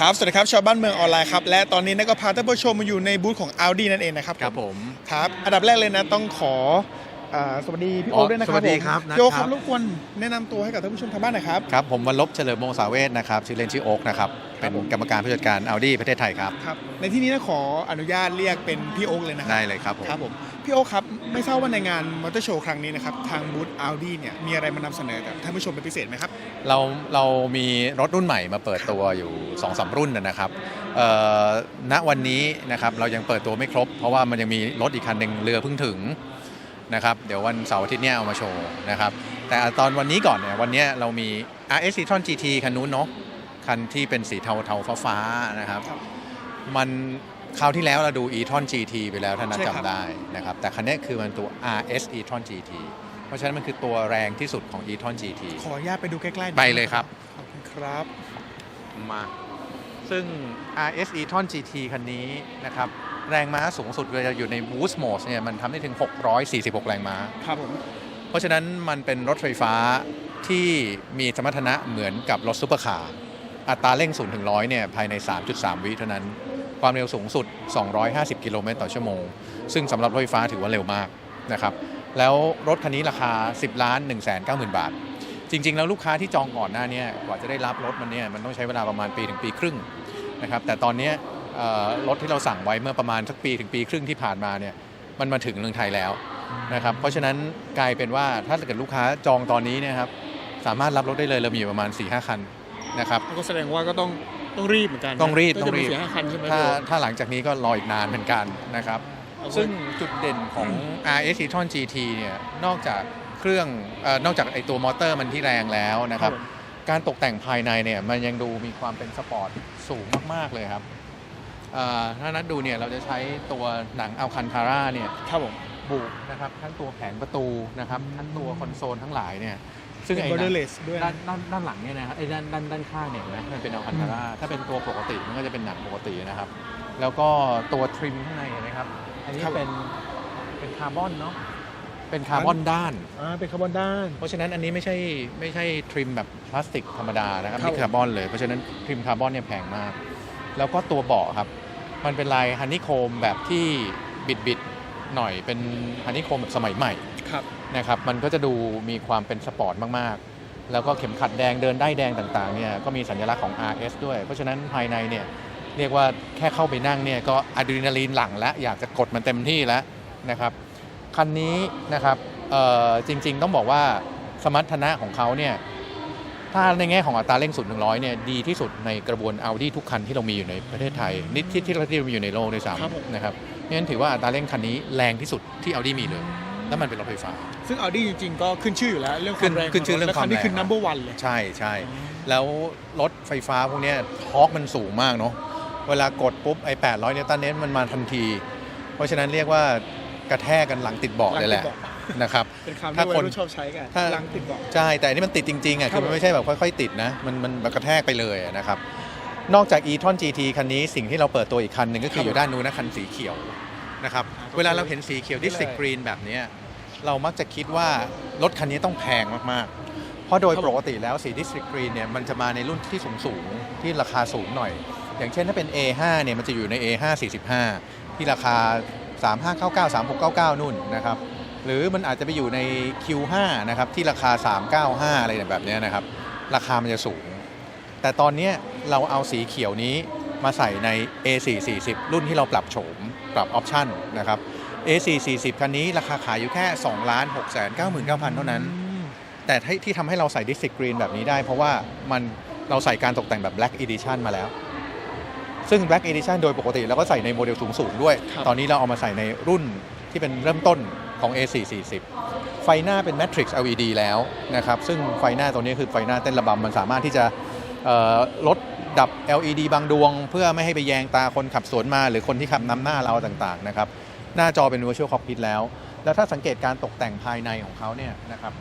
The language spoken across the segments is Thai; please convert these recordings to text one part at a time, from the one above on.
ครับ สวัสดีครับ ชาวบ้านเมืองออนไลน์ครับ และตอนนี้นะก็พาท่านผู้ชมมาอยู่ในบูธของ Audi นั่นเองนะครับครับผมครับ อันดับแรกเลยนะต้องขออ่าสวัสดีพี่โอ๊คด้วยนะครับสวัสดีผมครับนัทพี่โอ๊คคครัรับ บรบกวนแนะนำตัวให้กับท่านผู้ชมทางบ้านหน่อยครับ ครับ ผมวันลบเฉลิมวงศ์สาเวทนะครับ ชื่อเล่นชื่อโอ๊กนะครับเป็นกรรมการผู้จัดการ Audi ประเทศไทยครับ ครับ ในที่นี้นะขออนุญาตเรียกเป็นพี่โอ๊คเลยนะครัได้เลยครับผม ครับผม พี่โอ๊คครับ ไม่ทราบว่าในงานมอเตอร์โชว์ครั้งนี้นะครับ ทางบูธ Audi เนี่ย มีอะไรมานำเสนอกับท่านผู้ชมเป็นพิเศษไหมครับ เราเรามีรถรุ่นใหม่มาเปิดตัวอยู่2อสรุ่นนะนะครับเอ่อณวันนี้นะครับเรายังเปิดตัวไม่ครบ เพราะว่ามันยังมีรถอีกคันหนึ่งเรือเพิ่งถึงนะครับเดี๋ยววันเสาร์อาทิตย์เนี้ยเอามาโชว์นะครับแต่ตอนวันนี้ก่อนเนี่ยวันเนี้ยเรามี RS e-tron GT คันนู้นเนาะคันที่เป็นสีเทาเทาฟ้าฟ้าๆนะครับครับมัน คราวที่แล้วเราดู e-tron GT ไปแล้วท่านนัทใช่ครับ จำได้นะครับ แต่คันนี้คือมันตัว RS e-tron GT เพราะฉะนั้นมันคือตัวแรงที่สุดของ e-tron GT ขออนุญาตไปดูใกล้ๆไปเลยครับ ขอบคุณครับ มา ซึ่ง RS e-tron GT คันนี้นะครับ แรงม้าสูงสุดเวลาอยู่ใน boost mode เนี่ยมันทำได้ถึง 646 แรงม้า ครับผม เพราะฉะนั้นมันเป็นรถไฟฟ้าที่มีสมรรถนะเหมือนกับรถซุปเปอร์คาร์อัตราเร่ง0ถึง100เนี่ยภายใน 3.3 วิเท่านั้น ความเร็วสูงสุด 250 กิโลเมตรต่อชั่วโมง ซึ่งสำหรับรถไฟฟ้าถือว่าเร็วมากนะครับ แล้วรถคันนี้ราคา 10 ล้าน 1 9 0 0 0 0 บาท จริง ๆ แล้วลูกค้าที่จองก่อนหน้าเนี้กว่าจะได้รับรถมันเนี่ยมันต้องใช้เวลาประมาณปีถึงปีครึ่งนะครับ แต่ตอนนี้รถที่เราสั่งไว้เมื่อประมาณสักปีถึงปีครึ่งที่ผ่านมาเนี่ยมันมาถึงเมืองไทยแล้วนะครับ เพราะฉะนั้นกลายเป็นว่าถ้าเกิดลูกค้าจองตอนนี้นะครับสามารถรับรถได้เลยเรามีอยู่ประมาณ4ี่ห้าคันนะครับก็แสดงว่าก็ต้อง ต้องรีบเหมือนกันต้องรีบก็ต้อจะงรีมีบเสียห้าคันใช่ไหมถ้าพี่โอ๊คถ้าหลังจากนี้ก็รออีกนานเหมือนกันนะครับเอาไว้ซึ่งจุดเด่นของ RS e-tron GT เนี่ยนอกจากเครื่องเออนอกจากไอตัวมอเตอร์มันที่แรงแล้วนะครับผมการตกแต่งภายในเนี่ยมันยังดูมีความเป็นสปอร์ตสูงมาก ๆ เลยครับเอ่อถ้านัดดูเนี่ยเราจะใช้ตัวหนังอัลคันทาร่าเนี่ยครับผมบุนะครับทั้งตัวแผงประตูนะครับทั้งตัวคอนโซลทั้งหลายเนี่ย ซึ่งเป็นไอ้บอหนัร์งเลสด้วยด้านด้านด้านหลังเนี่ยนะครับไอ้ด้านด้านด้านข้างเนี่ยเห็นไหมมันเป็นอัลคันทาร่าถ้าเป็นตัวปกติมันก็จะเป็นหนังปกตินะครับ แล้วก็ตัวทริมข้างในเห็นไหมครับ อันนี้เป็นเป็นคาร์บอนเนาะเป็นคาร์บอนด้าน อ่าเป็นคาร์บอนด้าน เพราะฉะนั้นอันนี้ไม่ใช่ไม่ใช่ทริมแบบพลาสติกธรรมดานะครับครับ นี่คาร์บอนเลย เพราะฉะนั้นทริมคาร์บอนเนี่ยแพงมาก แล้วก็ตัวเบาะครับ มันเป็นลายฮันนี่โคมแบบที่บิดบิดๆหน่อยเป็นฮันนี่โคมแบบสมัยใหม่ ครับ นะครับมันก็จะดูมีความเป็นสปอร์ตมากๆ แล้วก็เข็มขัดแดงเดินได้ายแดงต่างๆเนี่ยก็มีสัญลักษณ์ของ RS ด้วย เพราะฉะนั้นภายในเนี่ยเรียกว่าแค่เข้าไปนั่งเนี่ยก็อะดรีนาลีนหลั่งแล้วอยากจะกดมันเต็มที่แล้วนะครับคันนี้นะครับเอ่อจริงๆต้องบอกว่าสมรรถนะของเขาเนี่ยถ้าในแง่ของอัตราเร่ง0ูนย์ถึงร้อยเนี่ยดีที่สุดในกระบวน Audi ทุกคันที่เรามีอยู่ในประเทศไทยนิดที่ที่เราที่เรามีอยู่ในโลกด้วยครับผมซ้ำนะครับเพราะฉะนั้นถือว่าอัตราเร่งคันนี้แรงที่สุดที่ Audi มีเลย แล้วมันเป็นรถไฟฟ้า ซึ่ง Audi จริงๆ ก็ขึ้นชื่ออยู่แล้ว เรื่องคขึ้วามนแรงขึ้นชื่อเรื่องและคันนี้ความแรงคือ number one เลย ใช่ใช่แล้วรถไฟฟ้าพวกเนี้ยทอร์กมันสูงมากเนาะเวลากดปุ๊บไอ้800นิวตันเมตรมันมาทันที เพราะฉะนั้นเรียกว่ากระแทกกันหลังติดเบาะเลยแหละหลังติดเบาะนะครับ เป็นคำถ้าที่วัคยนรุ่นชอบใช้กันถ้า หลังติดเบาะใช่ แต่อันนี่มันติดจริงๆอะครัคืบ อมันไม่ใช่แบบค่อยๆติดนะ มันมันแบบกระแทกไปเลยอะนะครับ นอกจาก e-tron GT คันนี้สิ่งที่เราเปิดตัวอีกคันหนึ่งก็คืออยู่ด้านนู้นนะคันสีเขียว นะครับ เวลาเราเห็นสีเขียวที่สกรีนแบบเนี้ยเรามักจะคิดว่ารถคันนี้ต้องแพงมากๆ เพราะโดยปกติแล้วสีดิสกรีนเนี่ยมันจะมาในรุ่นที่สูงสูงๆที่ราคาสูงหน่อย อย่างเช่นถ้าเป็น A5 เนี่ยมันจะอยู่ใน A5 45 ที่ราคา 3599 3699 นู่นนะครับ หรือมันอาจจะไปอยู่ใน Q5 นะครับที่ราคา 395 อะไรแบบเนี้ยนะครับ ราคามันจะสูง แต่ตอนเนี้ยเราเอาสีเขียวนี้ มาใส่ใน A440 รุ่นที่เราปรับโฉมปรับออปชั่นนะครับ A440 คันนี้ราคาขายอยู่แค่2 6 9 9 0 0 0 เท่านั้น แต่ที่ที่ทำให้เราใส่ดิสกรีนแบบนี้ได้ เพราะว่ามันเราใส่การตกแต่งแบบ Black Edition มาแล้ว ซึ่ง Black Edition โดยปกติเราก็ใส่ในโมเดลสูงๆด้วยครับตอนนี้เราเอามาใส่ในรุ่นที่เป็นเริ่มต้นของ A440 ไฟหน้าเป็น Matrix LED แล้วนะครับ ซึ่งไฟหน้าตัวนี้คือไฟหน้าเต้นระบำมันสามารถที่จะ เอ่อลดดับ LED บางดวง เพื่อไม่ให้ไปแยงตาคนขับสวนมา หรือคนที่ขับนำหน้าเราต่างๆนะครับหน้าจอเป็น Virtual Cockpit แล้ว แล้วถ้าสังเกตการตกแต่งภายในของเขาเนี่ยนะครับ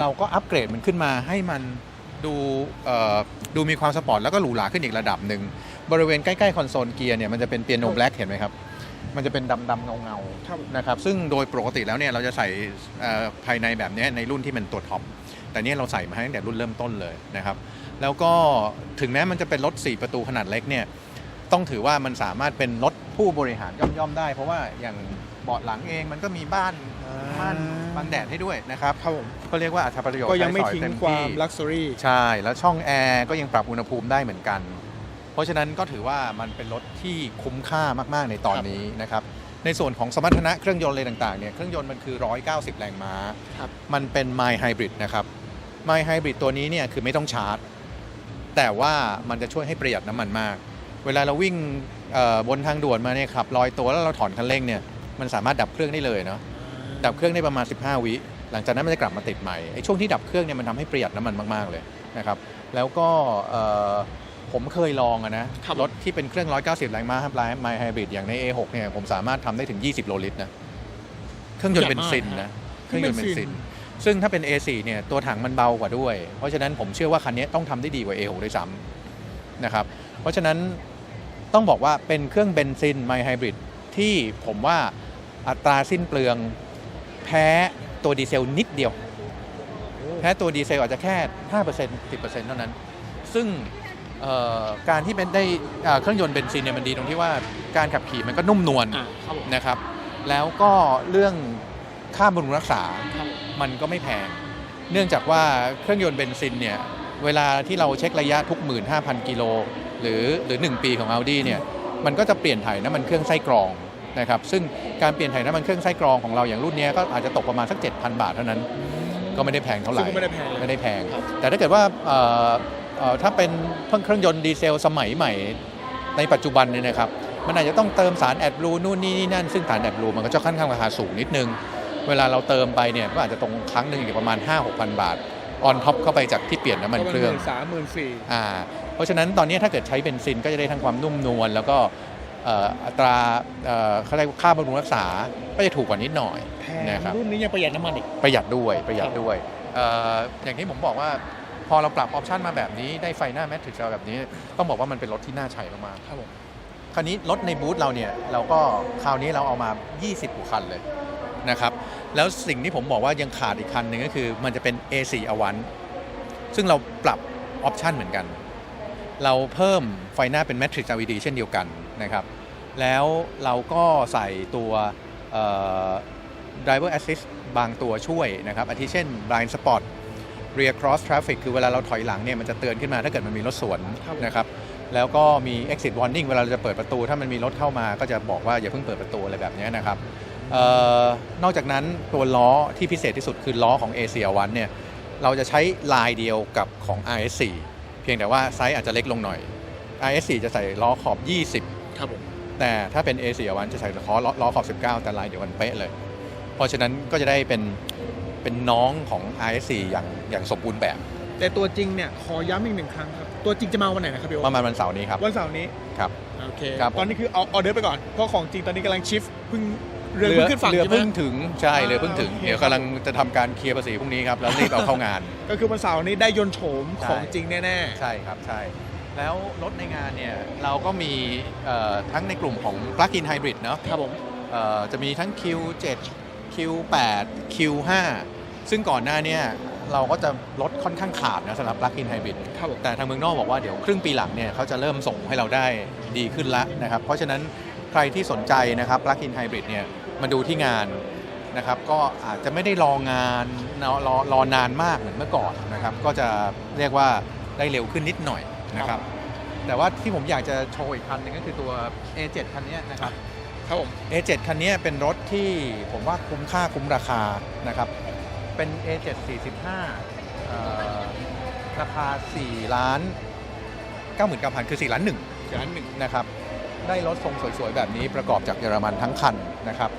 เราก็อัปเกรดมันขึ้นมาให้มันดูดูมีความสปอร์ตแล้วก็หรูหราขึ้นอีกระดับหนึ่งบริเวณใกล้ ๆ คอนโซลเกียร์เนี่ยมันจะเป็นเปียโนแบล็กเห็นไหมครับ มันจะเป็นดำๆเงาครับๆนะครับซึ่งโดยปกติแล้วเนี่ยเราจะใส่เอ่อภายในแบบเนี้ยในรุ่นที่เป็นตัวท็อปแต่เนี่ยเราใส่มาให้ตั้งแต่รุ่นเริ่มต้นเลยนะครับแล้วก็ถึงแม้มันจะเป็นรถ 4 ประตูขนาดเล็กเนี่ยต้องถือว่ามันสามารถเป็นรถผู้บริหารย่อมๆได้ เพราะว่าอย่างเบาะหลังเองมันก็มีบ้านม่านบังแดดให้ด้วยนะครับครับผมก็เรียกว่าอัตราประโยชน์ก็ยังไม่ใช้สอทิ้งเต็ความที่ลักซ์รี่ใช่ แล้วช่องแอร์ก็ยังปรับอุณหภูมิได้เหมือนกัน เพราะฉะนั้นก็ถือว่ามันเป็นรถที่คุ้มค่ามาก ๆ ในตอนนี้นะครับ ในส่วนของสมรรถนะเครื่องยนต์อะไรต่างๆเนี่ยเครื่องยนต์มันคือ 190 แรงม้า ครับ มันเป็น My Hybrid นะครับ My Hybrid ตัวนี้เนี่ยคือไม่ต้องชาร์จ แต่ว่ามันจะช่วยให้ประหยัดน้ำมันมาก เวลาเราวิ่งเอ่อบนทางด่วนมาเนี่ยขับลอยตัวแล้วเราถอนคันเร่งเนี่ยมันสามารถดับเครื่องได้เลยเนาะดับเครื่องได้ประมาณ 15 วิ หลังจากนั้นมันจะกลับมาติดใหม่ไอ้ช่วงที่ดับเครื่องเนี่ยมันทำให้ประหยัดน้ำมันมากๆเลยนะครับแล้วก็เอ่อ ผมเคยลองอะนะครับรถที่เป็นเครื่อง 190 แรงม้าไมไฮบริดอย่างใน A6 เนี่ยผมสามารถทำได้ถึง 20 โลลิตรนะ เครื่องยนต์เบนซินนะเครื่องยนต์เบนซิน ซึ่งถ้าเป็น A4 เนี่ยตัวถังมันเบากว่าด้วย เพราะฉะนั้นผมเชื่อว่าคันนี้ต้องทำได้ดีกว่า A6 ด้วยซ้ำนะครับ เพราะฉะนั้นต้องบอกว่าเป็นเครื่องเบนซินไมไฮบริดที่ผมว่าอัตราสิ้นเปลืองแพ้ตัวดีเซลนิดเดียว แพ้ตัวดีเซลอาจจะแค่ 5% 10%เท่านั้น ซึ่งเอ่อ การที่เป็นได้เอ่อเครื่องยนต์เบนซินเนี่ยมันดีตรงที่ว่าการขับขี่มันก็นุ่มนวลอ่าครับผมนะครับ แล้วก็เรื่องค่าบำรุงรักษาครับมันก็ไม่แพง เนื่องจากว่าเครื่องยนต์เบนซินเนี่ยเวลาที่เราเช็คระยะทุก 15,000 กิโลหรือหรือ 1 ปีของ Audi เนี่ยมันก็จะเปลี่ยนถ่ายน้ำมันเครื่องไส้กรองนะครับซึ่งการเปลี่ยนถ่ายน้ำมันเครื่องไส้กรองของเราอย่างรุ่นเนี้ยก็อาจจะตกประมาณสัก 7,000 บาทเท่านั้น ก็ไม่ได้แพงเท่าไหร่ซึ่งก็ไม่ได้แพงเลยไม่ได้แพงครับแต่ถ้าเกิดว่าเอ่อเอ่อ ถ้าเป็นเครื่องยนต์ดีเซลสมัยใหม่ในปัจจุบันเนี่ยนะครับ มันอาจจะต้องเติมสารแอดบลูนู่นนี่นี่นั่น ซึ่งสารแอดบลูมันก็จะค่อนข้างราคาสูงนิดนึง เวลาเราเติมไปเนี่ยก็อาจจะตรงครั้งหนึ่งอยู่ประมาณ 5 6 0 0บาทออนท็อปเข้าไปจากที่เปลี่ยนน้ำมันเครื่องสามหมื่นสี่อ่าเพราะฉะนั้นตอนนี้ถ้าเกิดใช้เบนซินก็จะได้ทั้งความนุ่มนวลแล้วก็เอ่ออัตราเอ่อเขาเรียกว่าค่าบำรุงรักษาก็จะถูกกว่านิดหน่อยแพงนะครับรุ่นนี้ยังประหยัดน้ำมันอีกประหยัดด้วยประหยัดครับด้วยเอ่ออย่างที่ผมบอกว่า พอเราปรับออปชันมาแบบนี้ได้ไฟหน้าแมทริกซ์แบบนี้ ต้องบอกว่ามันเป็นรถที่น่าใช้มากครับผมๆคราวนี้รถในบูธเราเนี่ยเราก็คราวนี้เราเอามา 20กว่าคันเลยนะครับแล้วสิ่งที่ผมบอกว่ายังขาดอีกคันหนึ่งก็คือมันจะเป็น A4 อวันซึ่งเราปรับออปชันเหมือนกัน เราเพิ่มไฟหน้าเป็น Matrix LED เช่นเดียวกันนะครับแล้วเราก็ใส่ตัวเอ่อ driver assist บางตัวช่วยนะครับอาทิเช่น blind spot rear cross traffic คือเวลาเราถอยหลังเนี่ยมันจะเตือนขึ้นมาถ้าเกิดมันมีรถสวนครับนะครับแล้วก็มี exit warning เวลาเราจะเปิดประตู ถ้ามันมีรถเข้ามาก็จะบอกว่าอย่าเพิ่งเปิดประตูอะไรแบบเนี้ยนะครับเออนอกจากนั้นตัวล้อที่พิเศษที่สุดคือล้อของ a 4 1เนี่ยเราจะใช้ลายเดียวกับของ RS4 เพียงแต่ว่าไซส์อาจจะเล็กลงหน่อย RS4 จะใส่ล้อขอบ 20 ครับผมแต่ถ้าเป็น A4 วันจะใส่ล้อล้อขอบ 19 แต่ลายเดียวกันเป๊ะเลย เพราะฉะนั้นก็จะได้เป็น เป็นน้องของ RS4 อย่างอย่างสมบูรณ์แบบ แต่ตัวจริงเนี่ยขอย้ำอีกหนึ่งครั้งครับ ตัวจริงจะมาวันไหนนะครับพี่โอประมาณวันเสาร์นี้ครับวันเสาร์นี้ครับ โอเคครับผม ตอนนี้คือเอาออเดอร์ไปก่อนเพราะของจริงตอนนี้กำลังชิฟเพิ่งเรือเรือเพิ่งขึ้นฝั่งเรือใช่ไหม เพิ่งถึงใช่อ่าเรือเพิ่งถึงโอเค เดี๋ยวกำลังจะทำการเคลียร์ภาษีพรุ่งนี้ครับแล้วรีบเอาเข้างาน ก็คือวันเสาร์นี้ได้ยนต์โฉมใช่ของจริงแน่ใช่ครับใช่ แล้วรถในงานเนี่ยเราก็มีเอ่อทั้งในกลุ่มของ Plug-in Hybrid เนาะๆครับผม เอ่อจะมีทั้ง Q7 Q8 Q5 ซึ่งก่อนหน้าเนี้เราก็จะลดค่อนข้างขาดนะสำหรับ Plug-in Hybrid ครับผมแต่ทางเมืองนอกบอกว่าเดี๋ยวครึ่งปีหลังเนี่ยเขาจะเริ่มส่งให้เราได้ดีขึ้นละนะครับ เพราะฉะนั้นใครที่สนใจนะครับ Plug-in Hybrid เนี่ยมาดูที่งานนะครับก็อาจจะไม่ได้รองานรอรอรอนานมากเหมือนเมื่อก่อนนะครับ ก็จะเรียกว่าได้เร็วขึ้นนิดหน่อยนะครับ แต่ว่าที่ผมอยากจะโชว์อีกคันหนึงก็คือตัว A7 คันเนี้ยนะครับ ครับผม A7 คันนี้เป็นรถที่ผมว่าคุ้มค่าคุ้มราคานะครับ เป็น A7 45 เอ่อราคา4ล้าน99,000 คือ 4 ล้านหนึ่งร้านหนึ่งนะครับ ได้รถทรงสวยๆ แบบนี้ประกอบจากเยอรมันทั้งคันนะครับ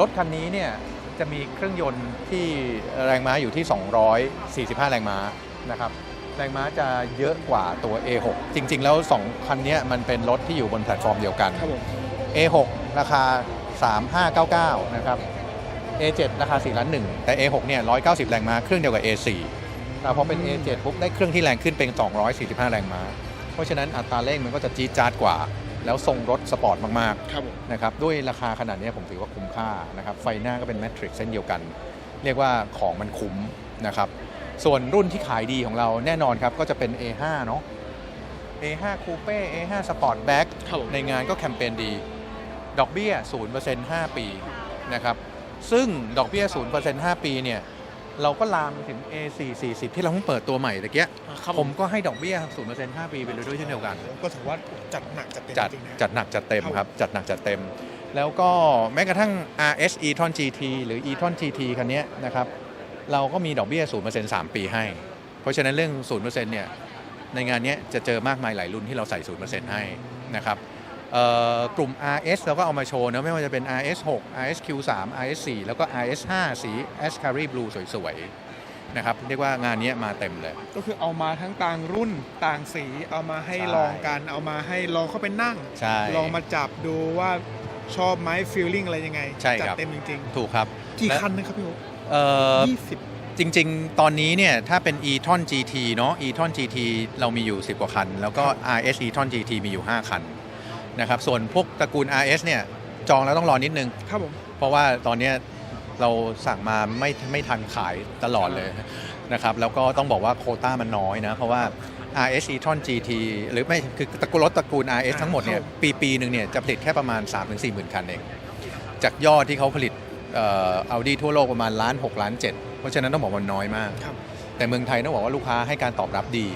รถคันนี้เนี่ยจะมีเครื่องยนต์ที่แรงม้าอยู่ที่ 245 แรงม้านะครับ แรงม้าจะเยอะกว่าตัว A6 จริงๆ แล้ว 2 คันเนี้ยมันเป็นรถที่อยู่บนแพลตฟอร์มเดียวกัน ครับผม A6 ราคา 3599 นะครับ A7 ราคา4ล้านหนึ่งแต่ A6 เนี่ย190 แรงม้าเครื่องเดียวกับ A4 แต่พอเป็น A7 ปุ๊บได้เครื่องที่แรงขึ้นเป็น 245 แรงม้า เพราะฉะนั้นอัตราเร่งมันก็จะจี๊ดจ๊าดกว่า แล้วทรงรถสปอร์ตมากครับผมๆนะครับด้วยราคาขนาดนี้ผมถือว่าคุ้มค่านะครับไฟหน้าก็เป็นแมทริกเส้นเดียวกัน เรียกว่าของมันคุ้มนะครับส่วนรุ่นที่ขายดีของเราแน่นอนครับก็จะเป็น A5 เนาะ A5 Coupe A5 Sportback ครับผมในงานก็แคมเปญดี ดอกเบี้ย 0% 5 ปีนะครับ ซึ่งดอกเบี้ย 0% 5 ปีเนี่ยเราก็ลามไปถึง A4 40 ที่เราเพิ่งเปิดตัวใหม่ตะเกียครับผมก็ให้ดอกเบี้ย 0% 5 ปีไปเลยด้วยเช่นเดียวกัน ก็ถือว่าจัดหนักจัดเต็มจัดจริงๆนะจัดหนักจัดเต็มครับครับ จัดหนักจัดเต็ม แล้วก็แม้กระทั่ง RS e-tron GT หรือ e-tron GT คันเนี้ยนะครับ เราก็มีดอกเบี้ย 0% 3 ปีให้ เพราะฉะนั้นเรื่อง 0%เนี่ยในงานเนี้ยจะเจอมากมายหลายรุ่นที่เราใส่ 0%ให้นะครับเอ่อ กลุ่ม RS เราก็เอามาโชว์นะไม่ว่าจะเป็น RS 6 RS Q3 RS 4 แล้วก็ RS 5 สี Ascari Blue สวยๆนะครับเรียกว่างานเนี้ยมาเต็มเลย ก็คือเอามาทั้งต่างรุ่นต่างสีเอามาให้ใช่ลองกัน เอามาให้ลองเข้าไปนั่งใช่ลองมาจับดูว่าชอบไหมฟีลลิ่งอะไรยังไงใช่จัครับเต็มจริงถูกครับๆกี่และคันนะครับพี่โอ๊คเอ่อยี่สิบจริง ๆ ตอนนี้เนี่ยถ้าเป็น e-tron GT เนาะ e-tron GT เรามีอยู่ 10 กว่าคัน แล้วก็ RS e-tron GT มีอยู่ 5 คัน นะครับส่วนพวกตระกูล RS เนี่ยจองแล้วต้องรอนิดนึง ครับผม เพราะว่าตอนเนี้ยเราสั่งมาไม่ไม่ทันขายตลอดเลยนะครับแล้วก็ต้องบอกว่าโควต้ามันน้อยนะ เพราะว่า RS e-tron GT หรือไม่คือตระกูลรถตระกูล RS ทั้งหมดเนี่ยปีปีหนึ่งเนี่ยจะผลิตแค่ประมาณ 3-4หมื่นคันเอง จากยอดที่เขาผลิตเอ่อ Audi ทั่วโลกประมาณล้าน6ล้าน7เพราะฉะนั้นต้องบอกว่ามันน้อยมากครับแต่เมืองไทยต้องบอกว่าลูกค้าให้การตอบรับดี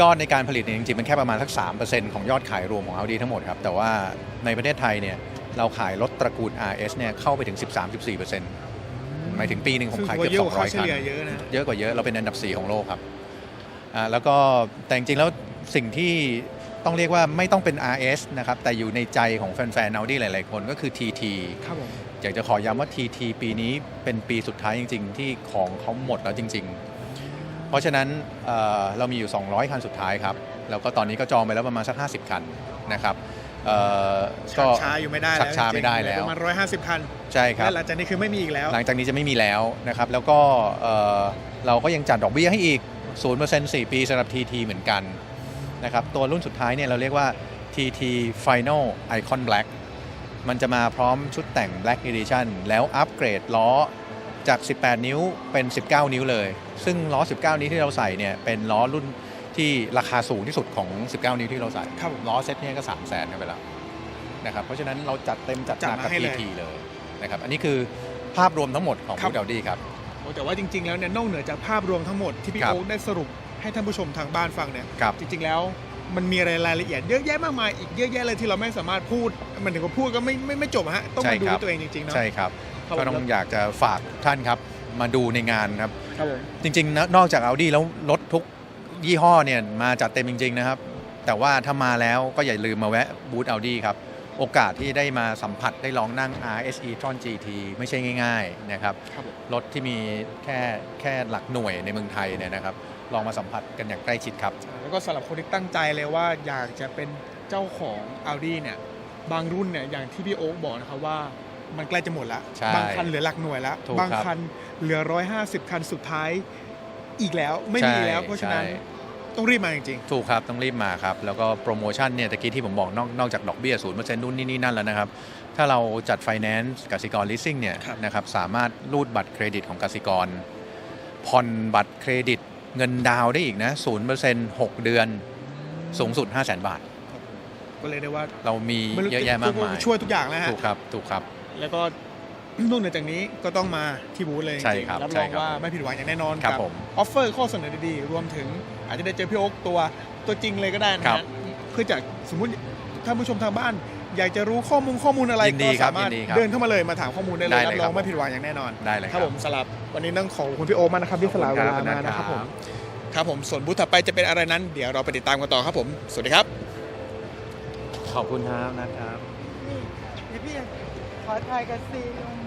ยอดในการผลิตเนี่ยจริงๆ มันแค่ประมาณสัก 3%ของยอดขายรวมของ Audi ทั้งหมดครับ แต่ว่าในประเทศไทยเนี่ยเราขายรถตระกูล RS เนี่ยเข้าไปถึง 13-14%หมายถึงปีหนึ่งผมขายเกือบซึ่งถืว่200เฉคันลี่ยเยอะนะเยอะกว่าเยอะ เราเป็นอันดับ 4 ของโลกครับอ่าแล้วก็แต่จริงๆ แล้วสิ่งที่ต้องเรียกว่าไม่ต้องเป็น RS นะครับ แต่อยู่ในใจของแฟนๆ Audi หลายๆ คนก็คือ TT ครับผมอยากจะขอย้ำว่า TT ปีนี้เป็นปีสุดท้ายจริง ๆ ที่ของเขาหมดแล้วจริงๆเพ ราะฉะนั้นเอ่อเรามีอยู่ 200 คันสุดท้ายครับแล้วก็ตอนนี้ก็จองไปแล้วประมาณสัก 50 คันนะครับเอ่อชัก็กช้าอยู่ไม่ได้แล้วชักช้าไม่ได้แล้วประมาณร้อยห้าสิบคันใช่ครับ และหลังจากนี้คือไม่มีอีกแล้ว หลังจากนี้จะไม่มีแล้วนะครับ แล้วก็เอ่อเราก็ยังจัดดอกเบี้ยให้อีก 0% 4 ปีสำหรับ TT เหมือนกันนะครับตัวรุ่นสุดท้ายเนี่ยเราเรียกว่า TT Final Icon Black มันจะมาพร้อมชุดแต่ง Black Edition แล้วอัปเกรดล้อ จาก 18 นิ้วเป็น 19 นิ้วเลย ซึ่งล้อ 19 นิ้วที่เราใส่เนี่ยเป็นล้อรุ่นที่ราคาสูงที่สุดของ 19 นิ้วที่เราใส่ครับผมล้อเซ็ตเนี่ยก็3 0 0 0 0นกันไปแล้วนะครับเพราะฉะนั้นเราจัดเต็มจัดหนักกับจัดมาให้เลย TT เลยนะครับอันนี้คือภาพรวมทั้งหมดของครับ บูธอดีครับโอ้แต่ว่าจริง ๆ แล้วเนี่ยนอกเหนือจากภาพรวมทั้งหมดที่พี่ครับ โอ๊คได้สรุปให้ท่านผู้ชมทางบ้านฟังเนี่ย ครับ จริงๆ แล้วมันมีอะไรรายละเอียดเยอะแยะมากมายอีกเยอะแยะเลยที่เราไม่สามารถพูด มันถึงกับพูดก็ไม่ไม่ไม่จบอะฮะ ต้องใช่มาดูครับ ด้วยตัวเองจริงๆเนาะ ใช่ครับครับ ก็ต้องอยากจะฝากทุกท่านครับ มาดูในงานครับ ครับผมจริงๆนะนอกจาก Audi แล้วรถทุกยี่ห้อเนี่ยมาจัดเต็มจริง ๆ นะครับ แต่ว่าถ้ามาแล้วก็อย่าลืมมาแวะบูธ Audi ครับ โอกาสที่ได้มาสัมผัสได้ลองนั่ง RSE Tron GT ไม่ใช่ง่าย ๆ นะครับ ครับผมรถที่มีแค่แค่หลักหน่วยในเมืองไทยเนี่ยนะครับ ลองมาสัมผัสกันอย่างใกล้ชิดครับ แล้วก็สำหรับคนที่ตั้งใจเลยว่าอยากจะเป็นเจ้าของ Audi เนี่ย บางรุ่นเนี่ย อย่างที่พี่โอ๊คบอกนะครับว่า มันใกล้จะหมดแล้วใช่บางคันเหลือหลักหน่วยแล้วถูกบางครับคันเหลือ 150 คันสุดท้ายอีกแล้วไม่มีแล้ว เพราะฉะนั้นใช่ ต้องรีบมาจริง ถูกครับ ต้องรีบมาครับ แล้วก็โปรโมชั่นเนี่ยตะกี้ที่ผมบอกนอกนอกจากดอกเบี้ย0%นู่นนี่นี่นั่นแล้วนะครับ ถ้าเราจัดไฟแนนซ์กสิกร leasing เนี่ยครับ นะครับสามารถรูดบัตรเครดิตของกสิกรผ่อนบัตรเครดิตเงินดาวน์ได้อีกนะ0% 6เดือนๆสูงสุด 5 0 0 0 0 0 บาทก็เลยได้ว่าเรามีไม่รู้เยอะแยะมากมาย ช่วยทุกอย่างแล้วฮะ ถูกครับ ถูกครับ แล้วก็นอกเหนือจากนี้ก็ต้องมาที่บูธเลยจใช่ริงครับๆรับใช่รองครับว่าไม่ผิดหวังอย่างแน่นอนครับกัผมออฟเฟอร์ข้อเสนอดีๆ รวมถึงอาจจะได้เจอพี่โอ๊คตัวตัวจริงเลยก็ได้นะครัฮะบเพื่อจากสมมติท่านผู้ชมทางบ้าน อยากจะรู้ข้อมูลข้อมูลอะไรยินดีก็ครับสามารถยินดีครับเดินเข้ามาเลยมาถามข้อมูลได้เลยได้รัเลยบรครัอบงไม่ผิดหวังอย่างแน่นอน ได้เลยคครัรับบผมสลับวันนี้ต้องขอบคุณพี่โอ๊คมากนะครับที่สละเวลามานะครับผมครับผมส่วนบูธถัดไปจะเป็นอะไรนั้น เดี๋ยวเราไปติดตามกันต่อครับผม สวัสดีครับ ขอบคุณครับนะครับ นี่เดี๋ยวพี่ ขอถ่ายกับซีลุง